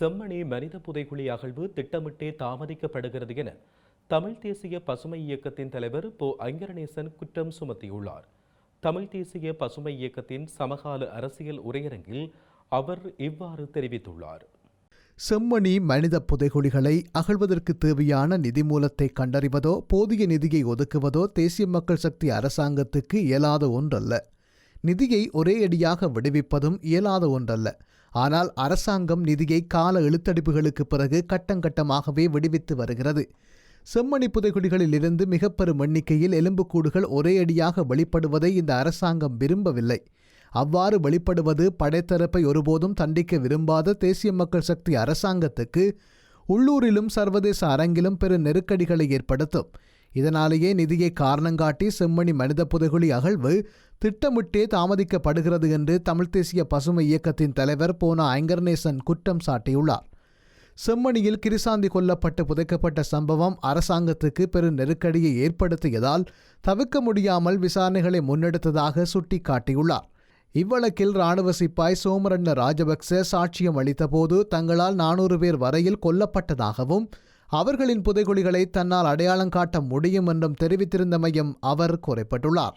செம்மணி மனித புதைகுழி அகழ்வு திட்டமிட்டே தாமதிக்கப்படுகிறது என தமிழ் தேசிய பசுமை இயக்கத்தின் தலைவர் போ. ஐங்கரநேசன் குற்றம் சுமத்தியுள்ளார். தமிழ் தேசிய பசுமை இயக்கத்தின் சமகால அரசியல் உரையரங்கில் அவர் இவ்வாறு தெரிவித்துள்ளார். செம்மணி மனித புதைகுழிகளை அகழ்வதற்கு தேவையான நிதி மூலத்தை கண்டறிவதோ போதிய நிதியை ஒதுக்குவதோ தேசிய மக்கள் சக்தி அரசாங்கத்துக்கு இயலாத ஒன்றல்ல. நிதியை ஒரே அடியாக விடுவிப்பதும் இயலாத ஒன்றல்ல. ஆனால் அரசாங்கம் நிதியை கால இழுத்தடிப்புகளுக்கு பிறகு கட்டங்கட்டமாகவே விடுவித்து வருகிறது. செம்மணி புதைகுடிகளிலிருந்து மிகப்பெரும் மிக பெரும் எண்ணிக்கையில் எலும்புக்கூடுகள் ஒரே அடியாக வெளிப்படுவதை இந்த அரசாங்கம் விரும்பவில்லை. அவ்வாறு வெளிப்படுவது படைத்தரப்பை ஒருபோதும் தண்டிக்க விரும்பாத தேசிய மக்கள் சக்தி அரசாங்கத்துக்கு உள்ளூரிலும் சர்வதேச அரங்கிலும் பெரும் நெருக்கடிகளை ஏற்படுத்தும். இதனாலேயே நிதியை காரணங்காட்டி செம்மணி மனித புதைகுழி அகழ்வு திட்டமிட்டே தாமதிக்கப்படுகிறது என்று தமிழ் தேசிய பசுமை இயக்கத்தின் தலைவர் போனா ஐங்கர்நேசன் குற்றம் சாட்டியுள்ளார். செம்மணியில் கிரிசாந்தி கொல்லப்பட்டு புதைக்கப்பட்ட சம்பவம் அரசாங்கத்துக்கு பெரும் நெருக்கடியை ஏற்படுத்தியதால் தவிர்க்க முடியாமல் விசாரணைகளை முன்னெடுத்ததாக சுட்டிக்காட்டியுள்ளார். இவ்வழக்கில் ராணுவ சிப்பாய் சோமரண்ண ராஜபக்ச சாட்சியம் அளித்தபோது தங்களால் நானூறு பேர் வரையில் கொல்லப்பட்டதாகவும் அவர்களின் புதைகுழிகளை தன்னால் அடையாளம் காட்ட முடியும் என்றும் தெரிவித்திருந்தமையும் அவர் குறிப்பிட்டுள்ளார்.